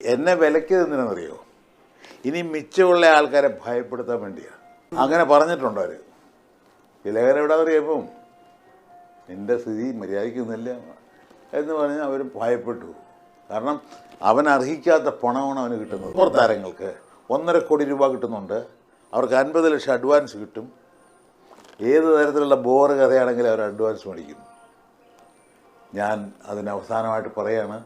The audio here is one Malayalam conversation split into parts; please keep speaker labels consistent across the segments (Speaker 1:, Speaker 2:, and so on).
Speaker 1: എന്നെ വിലക്കിയത് എന്തിനാണെന്നറിയോ? ഇനി മിച്ചമുള്ള ആൾക്കാരെ ഭയപ്പെടുത്താൻ വേണ്ടിയാണ് അങ്ങനെ പറഞ്ഞിട്ടുണ്ടോ അവർ വിലകരം എവിടെ അറിയപ്പം നിന്റെ സ്ഥിതി മര്യാദയ്ക്കൊന്നുമില്ല എന്ന് പറഞ്ഞ് അവർ ഭയപ്പെട്ടു. കാരണം അവൻ അർഹിക്കാത്ത പണമാണ് അവന് കിട്ടുന്നത്. പുറത്താരങ്ങൾക്ക് ഒന്നര കോടി രൂപ കിട്ടുന്നുണ്ട്. അവർക്ക് അൻപത് ലക്ഷം അഡ്വാൻസ് കിട്ടും. ഏത് തരത്തിലുള്ള ബോറ് കഥയാണെങ്കിലും അവർ അഡ്വാൻസ് മേടിക്കും. ഞാൻ അതിന് അവസാനമായിട്ട് പറയാണ്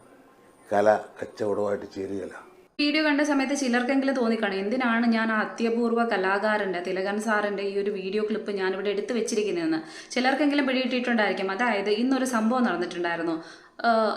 Speaker 1: കല കച്ചവടമായിട്ട് ചേരുകയില്ല.
Speaker 2: വീഡിയോ കണ്ട സമയത്ത് ചിലർക്കെങ്കിലും തോന്നിക്കാണും. എന്തിനാണ് ഞാൻ ആ അത്യപൂർവ കലാകാരന്റെ തിലകൻ സാറിന്റെ ഈ ഒരു വീഡിയോ ക്ലിപ്പ് ഞാനിവിടെ എടുത്തു വെച്ചിരിക്കുന്നതെന്ന്. ചിലർക്കെങ്കിലും പിടിയിട്ടിട്ടുണ്ടായിരിക്കും അതായത് ഇന്നൊരു സംഭവം നടന്നിട്ടുണ്ടായിരുന്നു.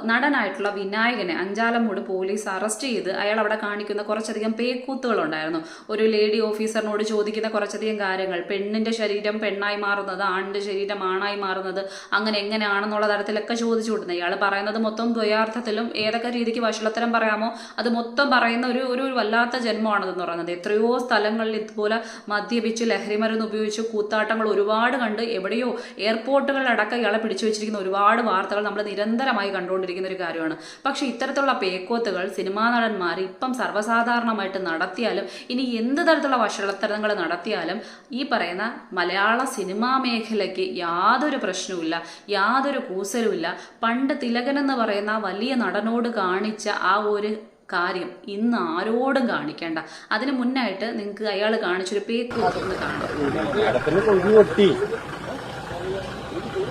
Speaker 2: നടനായിട്ടുള്ള വിനായകനെ അഞ്ചാലമൂട് പോലീസ് അറസ്റ്റ് ചെയ്ത് അയാൾ അവിടെ കാണിക്കുന്ന കുറച്ചധികം പേക്കൂത്തുകളുണ്ടായിരുന്നു. ഒരു ലേഡി ഓഫീസറിനോട് ചോദിക്കുന്ന കുറച്ചധികം കാര്യങ്ങൾ. പെണ്ണിന്റെ ശരീരം പെണ്ണായി മാറുന്നത് ആണിന്റെ ശരീരം ആണായി മാറുന്നത് അങ്ങനെ എങ്ങനെയാണെന്നുള്ള തരത്തിലൊക്കെ ചോദിച്ചു കൊടുക്കുന്നത് ഇയാൾ പറയുന്നത് മൊത്തം ദ്വയാർത്ഥത്തിലും ഏതൊക്കെ രീതിക്ക് വഷളത്തരം പറയാമോ അത് മൊത്തം പറയുന്ന ഒരു ഒരു വല്ലാത്ത ജന്മമാണെന്ന് പറയുന്നത്. എത്രയോ സ്ഥലങ്ങളിൽ ഇതുപോലെ മദ്യപിച്ച് ലഹരിമരുന്ന് ഉപയോഗിച്ച് കൂത്താട്ടങ്ങൾ ഒരുപാട് കണ്ട് എവിടെയോ എയർപോർട്ടുകളിലടക്കം ഇയാളെ പിടിച്ചു വെച്ചിരിക്കുന്ന ഒരുപാട് വാർത്തകൾ നമ്മൾ നിരന്തരമായി കണ്ടുകൊണ്ടിരിക്കുന്ന ഒരു കാര്യമാണ്. പക്ഷേ ഇത്തരത്തിലുള്ള പേക്കോത്തുകൾ സിനിമാ നടന്മാർ ഇപ്പം സർവസാധാരണമായിട്ട് നടത്തിയാലും ഇനി എന്ത് തരത്തിലുള്ള വഷളത്തരങ്ങൾ നടത്തിയാലും ഈ പറയുന്ന മലയാള സിനിമാ മേഖലയ്ക്ക് യാതൊരു പ്രശ്നവുമില്ല യാതൊരു കൂസലുമില്ല. പണ്ട് തിലകൻ എന്ന് പറയുന്ന വലിയ നടനോട് കാണിച്ച ആ ഒരു കാര്യം ഇന്ന് ആരോടും കാണിക്കേണ്ട. അതിന് മുന്നായിട്ട് നിങ്ങൾക്ക് അയാൾ കാണിച്ചൊരു പേക്ക് ഒന്ന് കാണാം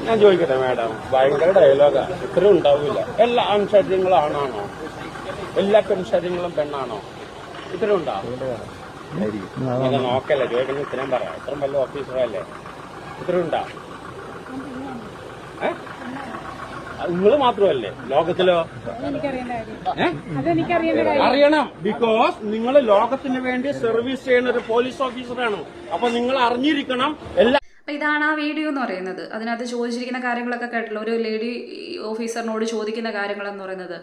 Speaker 3: ഞാൻ ചോദിക്കട്ടെ മാഡം? ഭയങ്കര ഡയലോഗാ ഇത്രയും ഉണ്ടാവില്ല എല്ലാ ആൺശരീരങ്ങളും ആണാണോ എല്ലാ പെൺശരീരങ്ങളും പെണ്ണാണോ? ഇത്രയും ഉണ്ടാവും അത് നോക്കല്ലേ ചോദിക്കുന്ന ഇത്രയും പറയാം ഇത്രയും വലിയ ഓഫീസറല്ലേ ഇത്രയും ഉണ്ടാ? നിങ്ങൾ മാത്രമല്ലേ? ലോകത്തിലോ? അറിയണം. ബിക്കോസ് നിങ്ങൾ ലോകത്തിന് വേണ്ടി സർവീസ് ചെയ്യുന്ന ഒരു പോലീസ് ഓഫീസറാണ് അപ്പൊ നിങ്ങൾ അറിഞ്ഞിരിക്കണം എല്ലാ
Speaker 2: അപ്പൊ ഇതാണ് ആ വീഡിയോ എന്ന് പറയുന്നത്. അതിനകത്ത് ചോദിച്ചിരിക്കുന്ന കാര്യങ്ങളൊക്കെ കേട്ടല്ലോ ഒരു ലേഡി ഓഫീസറിനോട് ചോദിക്കുന്ന കാര്യങ്ങളെന്ന് പറയുന്നത്.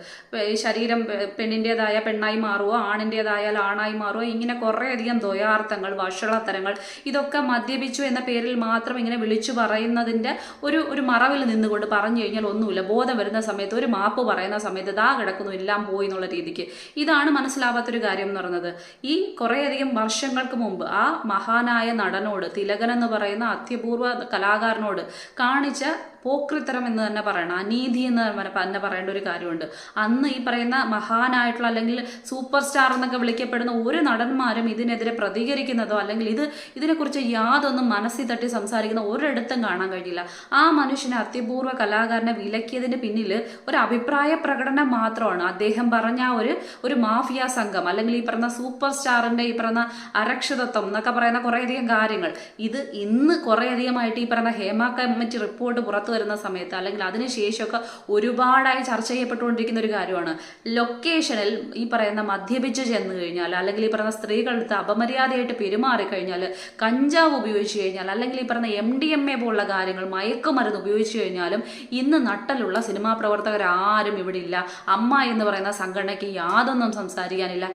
Speaker 2: ഈ ശരീരം പെണ്ണിന്റെതായ പെണ്ണായി മാറുമോ ആണിന്റെതായാൽ ആണായി മാറുമോ ഇങ്ങനെ കുറേയധികം ദ്വയാർത്ഥങ്ങൾ വഷളത്തരങ്ങൾ ഇതൊക്കെ മദ്യപിച്ചു എന്ന പേരിൽ മാത്രം ഇങ്ങനെ വിളിച്ചു പറയുന്നതിന്റെ ഒരു ഒരു മറവിൽ നിന്നുകൊണ്ട് പറഞ്ഞു കഴിഞ്ഞാൽ ഒന്നുമില്ല. ബോധം വരുന്ന സമയത്ത് ഒരു മാപ്പ് പറയുന്ന സമയത്ത് ദാ കിടക്കുന്നു എല്ലാം പോയി എന്നുള്ള രീതിക്ക്. ഇതാണ് മനസ്സിലാവാത്തൊരു കാര്യം എന്ന് പറയുന്നത്. ഈ കുറേയധികം വർഷങ്ങൾക്ക് മുമ്പ് ആ മഹാനായ നടനോട് തിലകൻ എന്ന് പറയുന്ന അത്യപൂർവ കലാകാരനോട് കാണിച്ച പോക്രിത്തരം എന്ന് തന്നെ പറയണം അനീതി എന്ന് തന്നെ പറയേണ്ട ഒരു കാര്യമുണ്ട്. അന്ന് ഈ പറയുന്ന മഹാനായിട്ടുള്ള അല്ലെങ്കിൽ സൂപ്പർ സ്റ്റാർ എന്നൊക്കെ വിളിക്കപ്പെടുന്ന ഒരു നടന്മാരും ഇതിനെതിരെ പ്രതികരിക്കുന്നതോ അല്ലെങ്കിൽ ഇത് ഇതിനെക്കുറിച്ച് യാതൊന്നും മനസ്സിൽ തട്ടി സംസാരിക്കുന്ന ഒരിടത്തും കാണാൻ കഴിയില്ല ആ മനുഷ്യനെ അത്യപൂർവ കലാകാരനെ വിലക്കിയതിന് പിന്നിൽ ഒരു അഭിപ്രായ പ്രകടനം മാത്രമാണ്. അദ്ദേഹം പറഞ്ഞ ഒരു ഒരു മാഫിയ സംഘം അല്ലെങ്കിൽ ഈ പറയുന്ന സൂപ്പർ സ്റ്റാറിന്റെ ഈ പറയുന്ന അരക്ഷിതത്വം എന്നൊക്കെ പറയുന്ന കുറേയധികം കാര്യങ്ങൾ. ഇത് ഇന്ന് കുറേയധികമായിട്ട് ഈ പറയുന്ന ഹേമ കമ്മിറ്റി റിപ്പോർട്ട് പുറത്തു വരുന്ന സമയത്ത് അല്ലെങ്കിൽ അതിനുശേഷമൊക്കെ ഒരുപാടായി ചർച്ച ചെയ്യപ്പെട്ടുകൊണ്ടിരിക്കുന്ന ഒരു കാര്യമാണ്. ലൊക്കേഷനിൽ ഈ പറയുന്ന മദ്യപിച്ച് ചെന്ന് കഴിഞ്ഞാൽ അല്ലെങ്കിൽ ഈ പറയുന്ന സ്ത്രീകളെടുത്ത് അപമര്യാദയായിട്ട് പെരുമാറി കഴിഞ്ഞാൽ കഞ്ചാവ് ഉപയോഗിച്ച് കഴിഞ്ഞാൽ അല്ലെങ്കിൽ ഈ പറയുന്ന എം ഡി എം എ പോലുള്ള കാര്യങ്ങൾ മയക്കുമരുന്ന് ഉപയോഗിച്ച് കഴിഞ്ഞാലും ഇന്ന് നട്ടലുള്ള സിനിമാ പ്രവർത്തകർ ആരും ഇവിടെ ഇല്ല. അമ്മ എന്ന് പറയുന്ന സംഘടനയ്ക്ക് യാതൊന്നും സംസാരിക്കാനില്ല.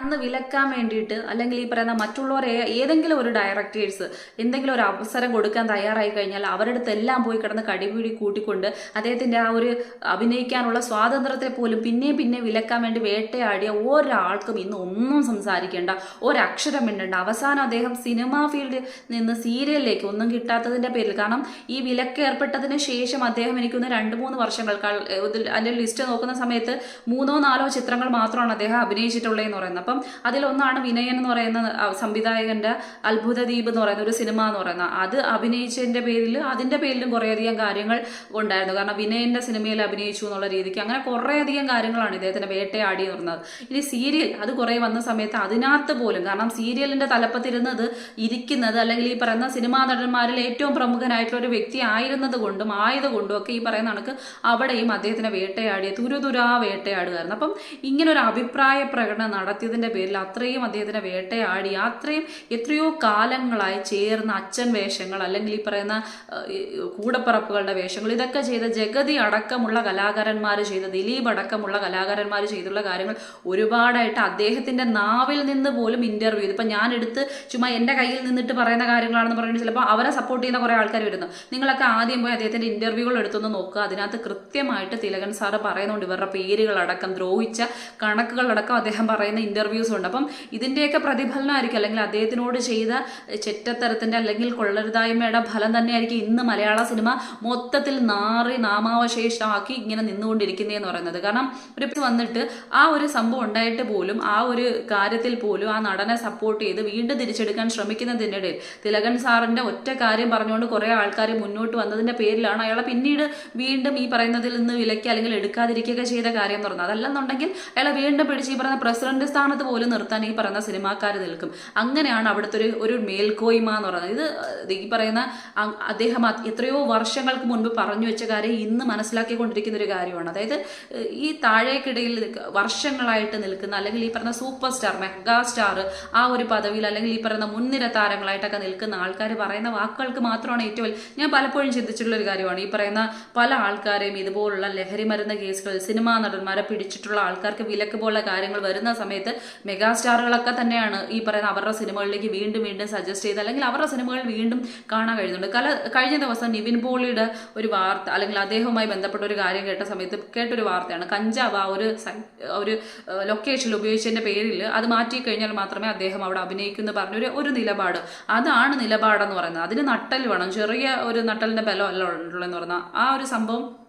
Speaker 2: അന്ന് വിലക്കാൻ വേണ്ടിയിട്ട് അല്ലെങ്കിൽ ഈ പറയുന്ന മറ്റുള്ളവരെ ഏതെങ്കിലും ഒരു ഡയറക്ടേഴ്സ് എന്തെങ്കിലും ഒരു അവസരം കൊടുക്കാൻ തയ്യാറായി കഴിഞ്ഞാൽ അവരുടെ എല്ലാം പോയി കിടന്ന് കടിപിടി കൂട്ടിക്കൊണ്ട് അദ്ദേഹത്തിന്റെ ആ ഒരു അഭിനയിക്കാനുള്ള സ്വാതന്ത്ര്യത്തെ പോലും പിന്നെയും പിന്നെ വിലക്കാൻ വേണ്ടി വേട്ടയാടിയ ഒരാൾക്കും ഇന്ന് ഒന്നും സംസാരിക്കേണ്ട ഒരക്ഷരം ഇണ്ടണ്ട അവസാനം അദ്ദേഹം സിനിമാ ഫീൽഡിൽ നിന്ന് സീരിയലിലേക്ക് ഒന്നും കിട്ടാത്തതിന്റെ പേരിൽ കാരണം ഈ വിലക്ക് ഏർപ്പെട്ടതിന് ശേഷം അദ്ദേഹം എനിക്കൊന്ന് രണ്ട് മൂന്ന് വർഷങ്ങൾ അതിന്റെ ലിസ്റ്റ് നോക്കുന്ന സമയത്ത് മൂന്നോ നാലോ ചിത്രങ്ങൾ മാത്രമാണ് അദ്ദേഹം അഭിനയിച്ചിട്ടുള്ളതെന്ന് പറയുന്നത്. അപ്പം അതിലൊന്നാണ് വിനയൻ എന്ന് പറയുന്ന സംവിധായകന്റെ സംവിധായകന്റെ അത്ഭുത ദ്വീപ് എന്ന് പറയുന്ന ഒരു സിനിമ എന്ന് പറയുന്ന അത് അഭിനയിച്ചതിന്റെ പേരിൽ അതിന്റെ പേരിലും കുറേയധികം കാര്യങ്ങൾ ഉണ്ടായിരുന്നു. കാരണം വിനയന്റെ സിനിമയിൽ അഭിനയിച്ചു എന്നുള്ള രീതിക്ക് അങ്ങനെ കുറേയധികം കാര്യങ്ങളാണ് ഇദ്ദേഹത്തിന്റെ വേട്ടയാടി എന്ന് പറയുന്നത് ഇനി സീരിയൽ അത് കുറേ വന്ന സമയത്ത് അതിനകത്ത് പോലും കാരണം സീരിയലിന്റെ തലപ്പത്തിരുന്നത് ഇരിക്കുന്നത് അല്ലെങ്കിൽ ഈ പറയുന്ന സിനിമാ നടന്മാരിൽ ഏറ്റവും പ്രമുഖനായിട്ടുള്ള ഒരു വ്യക്തി ആയിരുന്നത് കൊണ്ടും ആയതുകൊണ്ടും ഒക്കെ ഈ പറയുന്ന കണക്ക് അവിടെയും അദ്ദേഹത്തിനെ വേട്ടയാടിയ തുരുതുരാ വേട്ടയാടുകയായിരുന്നു. അപ്പം ഒരു അഭിപ്രായ പ്രകടനം നടത്തിയതിന് സ്നേഹത്തിന്റെ പേരിൽ അത്രയും അദ്ദേഹത്തിനെ വേട്ടയാടി അത്രയും എത്രയോ കാലങ്ങളായി ചേർന്ന അച്ഛൻ വേഷങ്ങൾ അല്ലെങ്കിൽ ഈ പറയുന്ന കൂടപ്പറപ്പുകളുടെ വേഷങ്ങൾ ഇതൊക്കെ ചെയ്ത ജഗതി അടക്കമുള്ള കലാകാരന്മാർ ചെയ്ത ദിലീപ് അടക്കമുള്ള കലാകാരന്മാർ ചെയ്തുള്ള കാര്യങ്ങൾ ഒരുപാടായിട്ട് അദ്ദേഹത്തിന്റെ നാവിൽ നിന്ന് പോലും ഇന്റർവ്യൂ ഇപ്പം ഞാൻ എടുത്ത് ചുമ്മാ എന്റെ കയ്യിൽ നിന്നിട്ട് പറയുന്ന കാര്യങ്ങളാണെന്ന് പറയുന്നത് ചിലപ്പോൾ അവരെ സപ്പോർട്ട് ചെയ്യുന്ന കുറേ ആൾക്കാർ വരുന്നു. നിങ്ങളൊക്കെ ആദ്യം പോയി അദ്ദേഹത്തിന്റെ ഇന്റർവ്യൂകൾ എടുത്തൊന്ന് നോക്കുക. അതിനകത്ത് കൃത്യമായിട്ട് തിലകൻ സാറ് പറയുന്നുണ്ട് ഇവരുടെ പേരുകളടക്കം ദ്രോഹിച്ച കണക്കുകളടക്കം അദ്ദേഹം പറയുന്ന ഇന്റർവ്യൂസ് ഉണ്ട്. അപ്പം ഇതിന്റെയൊക്കെ പ്രതിഫലനമായിരിക്കും അല്ലെങ്കിൽ അദ്ദേഹത്തിനോട് ചെയ്ത ചെറ്റത്തരത്തിന്റെ അല്ലെങ്കിൽ കൊള്ളരുതായ്മയുടെ ഫലം തന്നെയായിരിക്കും ഇന്ന് മലയാള സിനിമ മൊത്തത്തിൽ നാറി നാമാവശേഷമാക്കി ഇങ്ങനെ നിന്നുകൊണ്ടിരിക്കുന്നതെന്ന് പറയുന്നത്. കാരണം ഒരു വന്നിട്ട് ആ ഒരു സംഭവം ഉണ്ടായിട്ട് പോലും ആ ഒരു കാര്യത്തിൽ പോലും ആ നടനെ സപ്പോർട്ട് ചെയ്ത് വീണ്ടും തിരിച്ചെടുക്കാൻ ശ്രമിക്കുന്നതിനിടയിൽ തിലകൻ സാറിന്റെ ഒറ്റ കാര്യം പറഞ്ഞുകൊണ്ട് കുറേ ആൾക്കാർ മുന്നോട്ട് വന്നതിന്റെ പേരിലാണ് അയാളെ പിന്നീട് വീണ്ടും ഈ പറയുന്നതിൽ നിന്ന് വിലക്കി അല്ലെങ്കിൽ എടുക്കാതിരിക്കുകയൊക്കെ ചെയ്ത കാര്യം എന്ന് പറഞ്ഞത് അതല്ലെന്നുണ്ടെങ്കിൽ അയാളെ വീണ്ടും പിടിച്ച് ഈ പറയുന്ന പ്രസിഡന്റ് സ്ഥാനത്ത് പോലും നിർത്താൻ ഈ പറയുന്ന സിനിമാക്കാർ നിൽക്കും. അങ്ങനെയാണ് അവിടുത്തെ ഒരു ഒരു മേൽക്കോയ്മ എന്ന് പറയുന്നത്. ഇത് ഈ പറയുന്ന അദ്ദേഹം എത്രയോ വർഷങ്ങൾക്ക് മുൻപ് പറഞ്ഞു വെച്ച കാര്യം ഇന്ന് മനസ്സിലാക്കിക്കൊണ്ടിരിക്കുന്ന ഒരു കാര്യമാണ്. അതായത് ഈ താഴേക്കിടയിൽ വർഷങ്ങളായിട്ട് നിൽക്കുന്ന അല്ലെങ്കിൽ ഈ പറയുന്ന സൂപ്പർ സ്റ്റാർ മെഗാ സ്റ്റാർ ആ ഒരു പദവിയിൽ അല്ലെങ്കിൽ ഈ പറയുന്ന മുൻനിര താരങ്ങളായിട്ടൊക്കെ നിൽക്കുന്ന ആൾക്കാർ പറയുന്ന വാക്കുകൾക്ക് മാത്രമാണ് ഏറ്റവും ഞാൻ പലപ്പോഴും ചിന്തിച്ചിട്ടുള്ള ഒരു കാര്യമാണ്. ഈ പറയുന്ന പല ആൾക്കാരെയും ഇതുപോലുള്ള ലഹരി മരുന്ന് കേസുകളിൽ സിനിമാ നടന്മാരെ പിടിച്ചിട്ടുള്ള ആൾക്കാർക്ക് വിലക്ക് പോലുള്ള കാര്യങ്ങൾ വരുന്ന സമയത്ത് മെഗാ സ്റ്റാറുകളൊക്കെ തന്നെയാണ് ഈ പറയുന്ന അവരുടെ സിനിമകളിലേക്ക് വീണ്ടും വീണ്ടും സജസ്റ്റ് ചെയ്ത് അല്ലെങ്കിൽ അവരുടെ സിനിമകൾ വീണ്ടും കാണാൻ കഴിയുന്നുണ്ട്. കല കഴിഞ്ഞ ദിവസം നിവിൻ പോളിയുടെ ഒരു വാർത്ത അല്ലെങ്കിൽ അദ്ദേഹവുമായി ബന്ധപ്പെട്ട ഒരു കാര്യം കേട്ട സമയത്ത് കേട്ടൊരു വാർത്തയാണ്. കഞ്ചാവ് ആ ഒരു ഒരു ലൊക്കേഷനിൽ ഉപയോഗിച്ചതിന്റെ പേരിൽ അത് മാറ്റി കഴിഞ്ഞാൽ മാത്രമേ അദ്ദേഹം അവിടെ അഭിനയിക്കുന്നു പറഞ്ഞൊരു ഒരു നിലപാട്. അതാണ് നിലപാടെന്ന് പറയുന്നത്. അതിന് നട്ടൽ വേണം. ചെറിയ ഒരു നട്ടലിന്റെ ബലം അല്ല ഉള്ളതെന്ന് പറഞ്ഞാൽ ആ ഒരു സംഭവം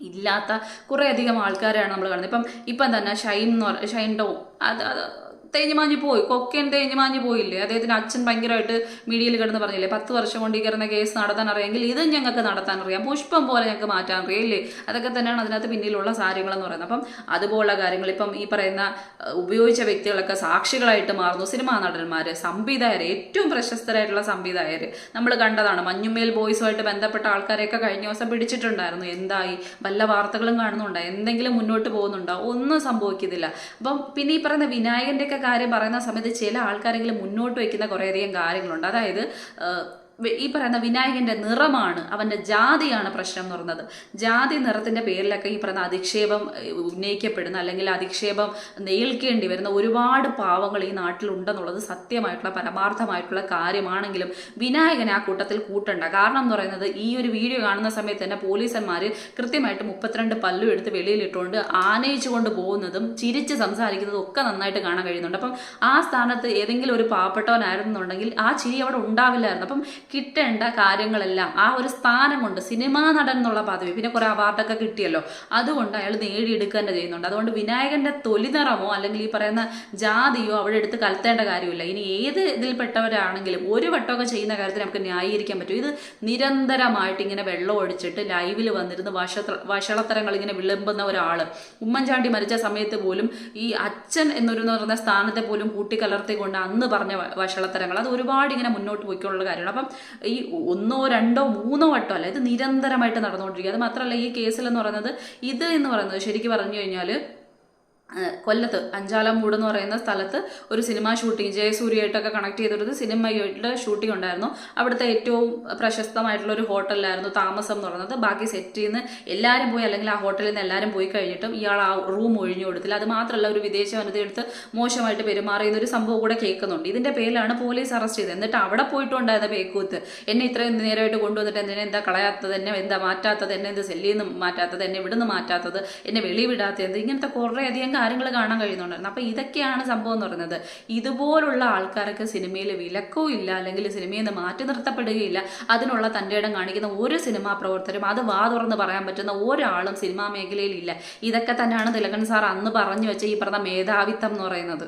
Speaker 2: ഇല്ലാത്ത കുറേയധികം ആൾക്കാരാണ് നമ്മൾ കാണുന്നത്. ഇപ്പം ഇപ്പം തന്നെ ഷൈൻ എന്ന് പറ ഷൈൻ ടോം. അത് അത് തേഞ്ഞു മാഞ്ഞു പോയി. കൊക്കൻ തേഞ്ഞു മാഞ്ഞു പോയില്ലേ? അദ്ദേഹത്തിന് അച്ഛൻ ഭയങ്കരമായിട്ട് മീഡിയയിൽ കിടന്ന് പറഞ്ഞില്ലേ പത്ത് വർഷം കൊണ്ട് ഈ കിടന്ന കേസ് നടത്താൻ അറിയാമെങ്കിൽ ഇത് ഞങ്ങൾക്ക് നടത്താൻ അറിയാം. പുഷ്പം പോലെ ഞങ്ങൾക്ക് മാറ്റാൻ അറിയില്ലേ അതൊക്കെ തന്നെയാണ് അതിനകത്ത് പിന്നിലുള്ള കാര്യങ്ങളെന്ന് പറയുന്നത്. അപ്പം അതുപോലുള്ള കാര്യങ്ങൾ ഇപ്പം ഈ പറയുന്ന ഉപയോഗിച്ച വ്യക്തികളൊക്കെ സാക്ഷികളായിട്ട് മാറുന്നു. സിനിമാ നടന്മാർ സംവിധായകർ ഏറ്റവും പ്രശസ്തരായിട്ടുള്ള സംവിധായകർ നമ്മൾ കണ്ടതാണ് മഞ്ഞുമേൽ ബോയ്സുമായിട്ട് ബന്ധപ്പെട്ട ആൾക്കാരെയൊക്കെ കഴിഞ്ഞ ദിവസം പിടിച്ചിട്ടുണ്ടായിരുന്നു. എന്തായി? വല്ല വാർത്തകളും കാണുന്നുണ്ടോ? എന്തെങ്കിലും മുന്നോട്ട് പോകുന്നുണ്ടോ? ഒന്നും സംഭവിക്കുന്നില്ല. അപ്പം പിന്നെ ഈ പറയുന്ന വിനായകന്റെയൊക്കെ കാര്യം പറയുന്ന സമയത്ത് ചില ആൾക്കാരെങ്കിലും മുന്നോട്ട് വയ്ക്കുന്ന കുറേയധികം കാര്യങ്ങളുണ്ട്. അതായത് ഈ പറയുന്ന വിനായകന്റെ നിറമാണ് അവന്റെ ജാതിയാണ് പ്രശ്നം എന്ന് പറയുന്നത്. ജാതി നിറത്തിന്റെ പേരിലൊക്കെ ഈ പറയുന്ന അധിക്ഷേപം ഉന്നയിക്കപ്പെടുന്ന അല്ലെങ്കിൽ അധിക്ഷേപം നേൽക്കേണ്ടി വരുന്ന ഒരുപാട് പാവങ്ങൾ ഈ നാട്ടിലുണ്ടെന്നുള്ളത് സത്യമായിട്ടുള്ള പരമാർത്ഥമായിട്ടുള്ള കാര്യമാണെങ്കിലും വിനായകൻ ആ കൂട്ടത്തിൽ കൂട്ടണ്ട. കാരണം എന്ന് പറയുന്നത് ഈ ഒരു വീഡിയോ കാണുന്ന സമയത്ത് തന്നെ പോലീസന്മാർ കൃത്യമായിട്ട് മുപ്പത്തിരണ്ട് പല്ലു എടുത്ത് വെളിയിലിട്ടുകൊണ്ട് ആനയിച്ചുകൊണ്ട് പോകുന്നതും ചിരിച്ച് സംസാരിക്കുന്നതും ഒക്കെ നന്നായിട്ട് കാണാൻ കഴിയുന്നുണ്ട്. അപ്പം ആ സ്ഥാനത്ത് ഏതെങ്കിലും ഒരു പാവപ്പെട്ടവനായിരുന്നുണ്ടെങ്കിൽ ആ ചിരി അവിടെ ഉണ്ടാവില്ലായിരുന്നു. അപ്പം കിട്ടേണ്ട കാര്യങ്ങളെല്ലാം ആ ഒരു സ്ഥാനമുണ്ട്. സിനിമാ നടൻ എന്നുള്ള പദവി. പിന്നെ കുറെ അവാർഡൊക്കെ കിട്ടിയല്ലോ. അതുകൊണ്ട് അയാൾ നേടിയെടുക്കുക തന്നെ ചെയ്യുന്നുണ്ട്. അതുകൊണ്ട് വിനായകന്റെ തൊലിനിറമോ അല്ലെങ്കിൽ ഈ പറയുന്ന ജാതിയോ അവിടെ എടുത്ത് കലത്തേണ്ട കാര്യമില്ല. ഇനി ഏത് ഇതിൽപ്പെട്ടവരാണെങ്കിലും ഒരു വട്ടമൊക്കെ ചെയ്യുന്ന കാര്യത്തിൽ നമുക്ക് ന്യായീകരിക്കാൻ പറ്റും. ഇത് നിരന്തരമായിട്ട് ഇങ്ങനെ വെള്ളം ഒഴിച്ചിട്ട് ലൈവിൽ വന്നിരുന്ന് വഷളത്തരങ്ങൾ ഇങ്ങനെ വിളമ്പുന്ന ഒരാൾ ഉമ്മൻചാണ്ടി മരിച്ച സമയത്ത് പോലും ഈ അച്ഛൻ എന്നൊരു പറഞ്ഞ സ്ഥാനത്തെ പോലും കൂട്ടിക്കലർത്തിക്കൊണ്ട് അന്ന് പറഞ്ഞ വഷളത്തരങ്ങൾ. അത് ഒരുപാട് ഇങ്ങനെ മുന്നോട്ട് പോയിക്കൊള്ളുള്ള കാര്യമാണ്. അപ്പം ഈ ഒന്നോ രണ്ടോ മൂന്നോ വട്ടോ അല്ല ഇത് നിരന്തരമായിട്ട് നടന്നുകൊണ്ടിരിക്കുക അത് മാത്രമല്ല ഈ കേസിലെന്ന് പറയുന്നത് ഇത് എന്ന് പറയുന്നത് ശരിക്കും പറഞ്ഞു കഴിഞ്ഞാൽ കൊല്ലത്ത് അഞ്ചാലമൂട് എന്ന് പറയുന്ന സ്ഥലത്ത് ഒരു സിനിമ ഷൂട്ടിംഗ് ജയസൂര്യയായിട്ടൊക്കെ കണക്ട് ചെയ്തൊരു സിനിമയുടെ ഷൂട്ടിംഗ് ഉണ്ടായിരുന്നു. അവിടുത്തെ ഏറ്റവും പ്രശസ്തമായിട്ടുള്ള ഒരു ഹോട്ടലിലായിരുന്നു താമസം എന്ന് പറയുന്നത്. ബാക്കി സെറ്റിൽ നിന്ന് എല്ലാവരും പോയി അല്ലെങ്കിൽ ആ ഹോട്ടലിൽ നിന്ന് എല്ലാവരും പോയി കഴിഞ്ഞിട്ടും ഇയാൾ ആ റൂം ഒഴിഞ്ഞു കൊടുത്തില്ല. അത് മാത്രമല്ല ഒരു വിദേശ വനിതയെടുത്ത് മോശമായിട്ട് പെരുമാറിയുന്ന ഒരു സംഭവം കൂടെ കേൾക്കുന്നുണ്ട്. ഇതിന്റെ പേരിലാണ് പോലീസ് അറസ്റ്റ് ചെയ്തത്. എന്നിട്ട് അവിടെ പോയിട്ടുണ്ടായിരുന്ന പേക്കൂത്ത് എന്നെ ഇത്രയും നേരമായിട്ട് കൊണ്ടുവന്നിട്ട് എന്നെ എന്താ കളയാത്തത്? എന്നെ എന്താ മാറ്റാത്തത്? എന്നെ എന്ത് സെല്ലിൽ നിന്ന് മാറ്റാത്തത്? എന്നെ ഇവിടുന്ന് മാറ്റാത്തത്? എന്നെ വെളിവിടാത്തത് ഇങ്ങനത്തെ കുറേയധികം കാര്യങ്ങൾ കാണാൻ കഴിയുന്നുണ്ടായിരുന്നു. അപ്പം ഇതൊക്കെയാണ് സംഭവം എന്ന് പറയുന്നത്. ഇതുപോലുള്ള ആൾക്കാരൊക്കെ സിനിമയിൽ വിലക്കോ ഇല്ല അല്ലെങ്കിൽ സിനിമയിൽ നിന്ന് മാറ്റി നിർത്തപ്പെടുകയില്ല അതിനുള്ള തന്റെ ഇടം കാണിക്കുന്ന ഒരു സിനിമാ പ്രവർത്തകരും അത് വാ തുറന്ന് പറയാൻ പറ്റുന്ന ഒരാളും സിനിമാ മേഖലയിൽ ഇല്ല. ഇതൊക്കെ തന്നെയാണ് തിലകൻ സാർ അന്ന് പറഞ്ഞു വെച്ച ഈ പറഞ്ഞ മേധാവിത്വം എന്ന് പറയുന്നത്.